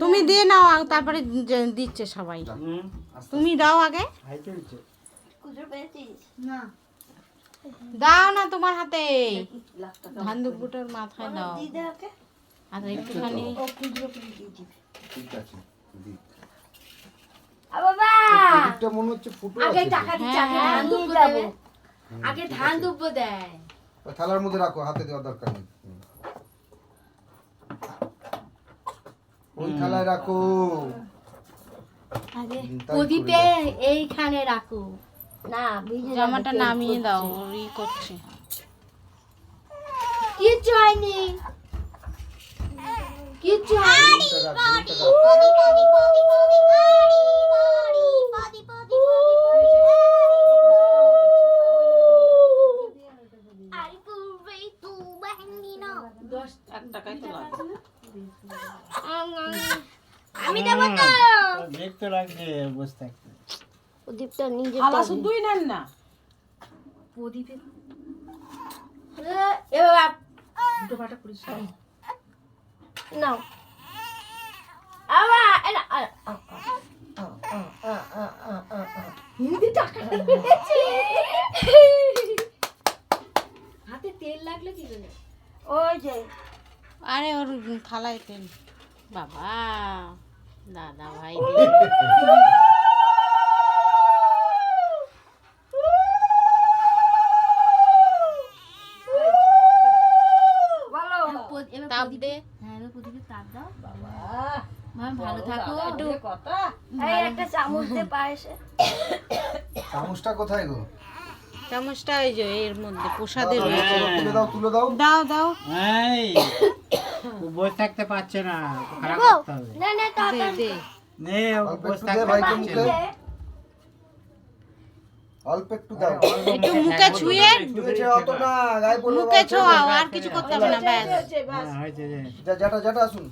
তুমি দিয়ে নাও তারপরে দিচ্ছে সবাই। তুমি দাও আগে। দাও না তোমার হাতে। ধান দুপুটোর মাথায় দাও। আর একটুখানি। ঠিক আছে বাবা! এদিকটা মনে হচ্ছে ফুটো আগে টাকা দিচ্ছে আগে হ্যাঁ, দুব্বো ধান দুব্বো দেয়। থালার মধ্যে রাখো হাতে দেওয়ার দরকার নেই হুম। ওই থালায় রাখো আগে প্রদীপে এইখানে রাখো না জামাটা নামিয়ে দাও। ই করছে কিচ্ছু হয়নি কিচ্ছু হয়নি আমি দেবো তো দেখতে লাগছে বসে থাকতে প্রদীপটা নিজে থালা শুধুই নেন না প্রদীপে এবার নাও আবার এলা হিন্দি টাকা হাতে তেল লাগল কি করে ওই যে আরে ওর থালায় তেল বাবা দাদা ভাই। তাপ দে। হ্যাঁ প্রদীপে তাপ দাও। বাবা। ভালো থাকো। একটু কথা। এই একটা চামচ দিয়ে পায়েসে। চামচটা কোথায় গো? চামচটা এই যে এর মধ্যে প্রসাদের দাও, দাও, তুলে দাও তুলে দাও। দাও দাও। এই। বসে থাকতে পারছে না খারাপ করতে হবে। না না দে দে। নে ও বসে থাকতে পারছে না। অল্প একটু দাও। একটু মুখে ছুঁয়ে। না মুখে ছোঁয়াও আর কিছু করতে হবে না ব্যাস। হ্যাঁ, যে। যা জাটা জাটা আসুন।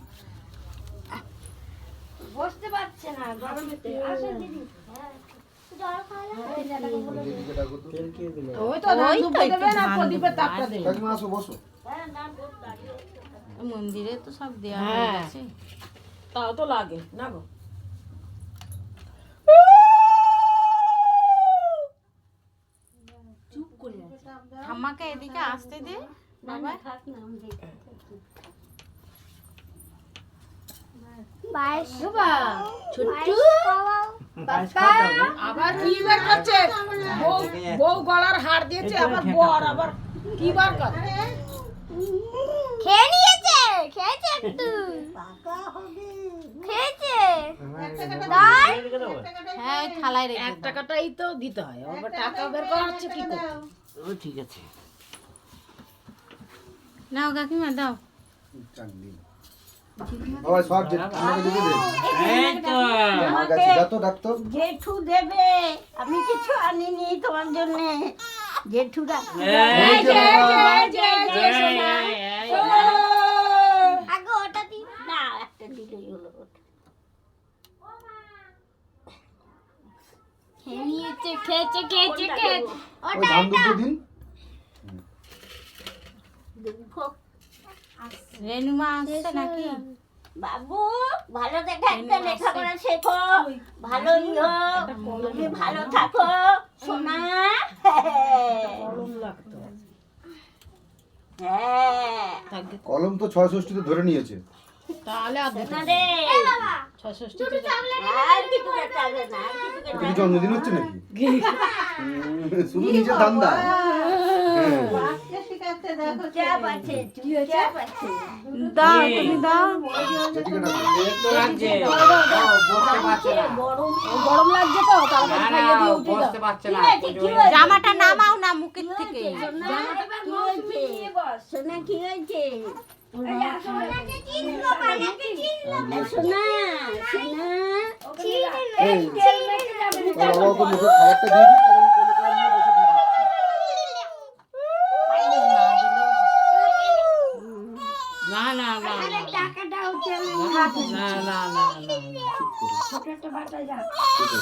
বসতে পারছে না গরমেতে আসেন দিদি। হ্যাঁ তো দিল ওই তো ধান তাপটা দেবে। কাকিমা আসো বসো। মন্দিরে তো সব দেওয়া হয়ে গেছে। তাও তো লাগে না গো? চুপ করে আছে। আমাকে এদিকে আসতে দে বাবা। আবার কি বার করছে? বউ গলার হার দিয়েছে আবার বর আবার কি বার কর খেয়ে নিয়েছে খেয়েছে একটু। খেয়েছে? হ্যাঁ থালায় রেখে এক টাকাটাই তো দিতে হয়। আবার টাকা বের করা হচ্ছে কি করতে ও ঠিক আছে। নাও কাকিমা দাও। বাবা সব যে আমাকে দিতে দে এই তো। আমার কাছে যা তো ডাক্তার। জেঠু দেবে। আমি কিছু আনিনি তোমার জন্য। জেঠুরা এই যে বাবা। আগে ওটা দি না একটা দিলেই হলো খেয়েছে খেয়েছে খেয়েছে ওই ধান দুটো দিন? রেনুমা আসছে নাকি? বাবু ভালো দেখে একটা লেখাপড়া শেখো। ভালো তুমি ভালো থাকো। সোনা। হ্যাঁ। কলম তো ছয় ষষ্ঠীতে ধরে নিয়েছে। তাহলে জন্মদিন হচ্ছে নাকি? শুধু নিজের ধান্দা দাও তুমি দাও গরম লাগছে তো জামাটা নামাও না মুখের থেকে সোনা কি হয়েছে সোনা সোনা এই তোর বাবাকে মুখে খাবারটা দিয়ে দিই কারণ কোলে করে নিয়ে বসে দিয়ে দিচ্ছি। না না না না টাকাটা হচ্ছে না না না না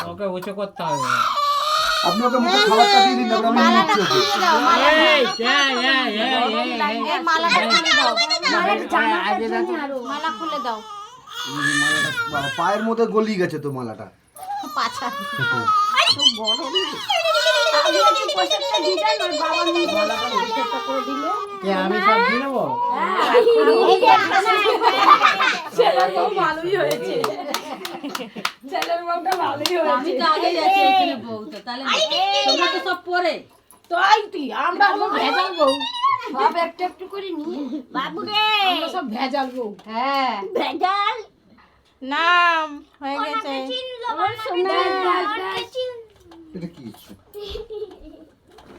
ওকে উঁচু করতে হবে আপনি ওকে মুখে খাবারটা দিয়ে দিন তারপরে আমি নিচ্ছি ওকে দিয়ে দাও মালা এই, এই, এই, এই, এই, এই মালাটা দিয়ে দাও মালা খুলে দাও এই মালাটা বাবা, পায়ের মধ্যে গলিয়ে গেছে তো মালাটা পাছা আমি একটু পোশাকটা দিতাম আর বাবা নিয়ে পোশাকটা করে দিল। আমি সব দিয়ে নেব? এই যে আমি তো আগে যাচ্ছি এখানে বউটা তাহলে তোমরা তো সব পরে। তাই তুই আমরা সব ভেজাল বউ। সব একটু একটু করে নিয়ে বাবু রে আমরা সব ভেজাল বউ। হ্যাঁ। ভেজাল? নাম হয়ে গেছে। এটা কি?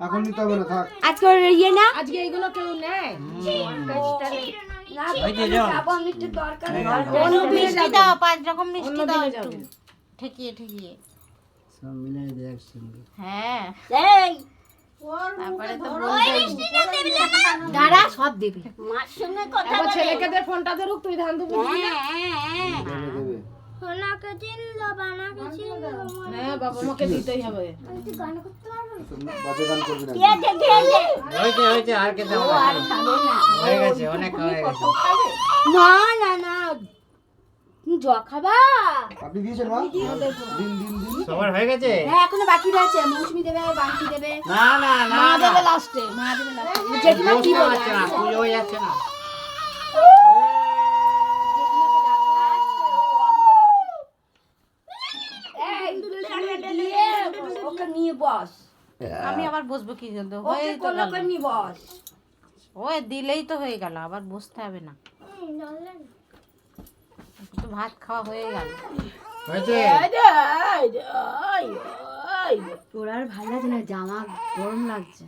এখন নিতে হবে না থাক। আজকে ইয়ে না? আজকে এগুলো কেউ হ্যাঁ, ফোনটা ধরুক তুই দিতেই হবে। বাজে গান করবি না হয়েছে হয়েছে আর কে দেবো আর খাবে না। হয়ে গেছে অনেক খাওয়া হয়ে গেছে। না না না। খাবা? আপনি দিয়েছেন মা? দিন দিন দিন। সবার হয়ে গেছে? হ্যাঁ এখনও বাকি রয়েছে। মৌসুমি দেবে বান্টি দেবে। না না না মা দেবে লাস্টে মা দেবে লাস্টে। জেঠিমা কি বুঝতে বলে? পারছে না পুজো হয়ে যাচ্ছে না। আমি আবার বসবো কি জন্য? ওই তো বস। ওই দিলেই তো হয়ে গেল আবার বসতে হবে না। তো ভাত খাওয়া হয়ে গেল। তোর আর ভালো লাগছে না জামা গরম লাগছে।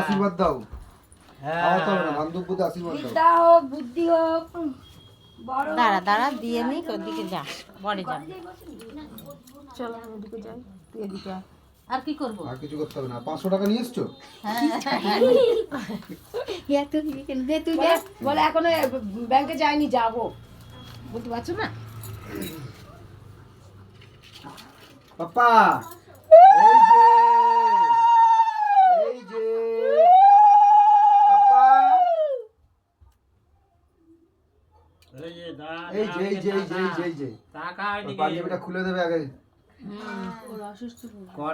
আশীর্বাদ দাও। হোক বুদ্ধি হোক দাঁড়া দাঁড়া দিয়ে নিক ওদিকে যা পরে যাবে চলো আমি ওদিকে যাই তুই এদিকে আর কি করব? আর কিছু করতে হবে না। পাঁচশো টাকা নিয়ে এসছো? দে তুই দে বলে এখনও ব্যাংকে যাইনি যাব। বুঝতে পারছ না? পাপা দিকে পাঞ্জাবিটা খুলে দেবে আগে। ওর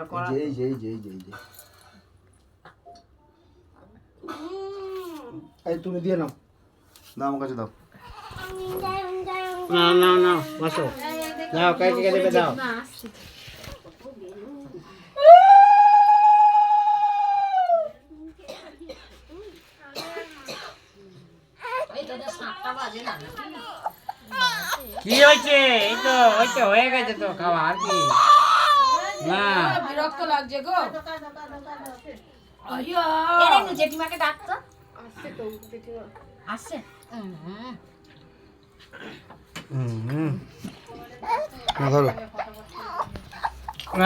তুমি দিয়ে নাও। দাও আমার কাছে দাও। না না না বসো। দাও কাই কে দাও। এই দাদা কি হয়েছে? এই তো ওই তো হয়ে গেছে তো খাওয়া আর কি? না বিরক্ত লাগছে গো। জেঠিমাকে ডাকতো। আসছে না ধরো।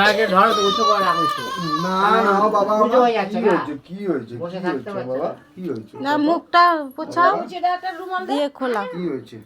আগে ধরো তো উঁচু করে রাখো না না বাবা পুজো হয়ে যাচ্ছে কি হয়েছে কি হয়েছে বসে কি থাকতে হয়েছে বাবা? না। কি হয়েছে না মুখটা পোছাও। দিয়ে খোলা। কি হয়েছে?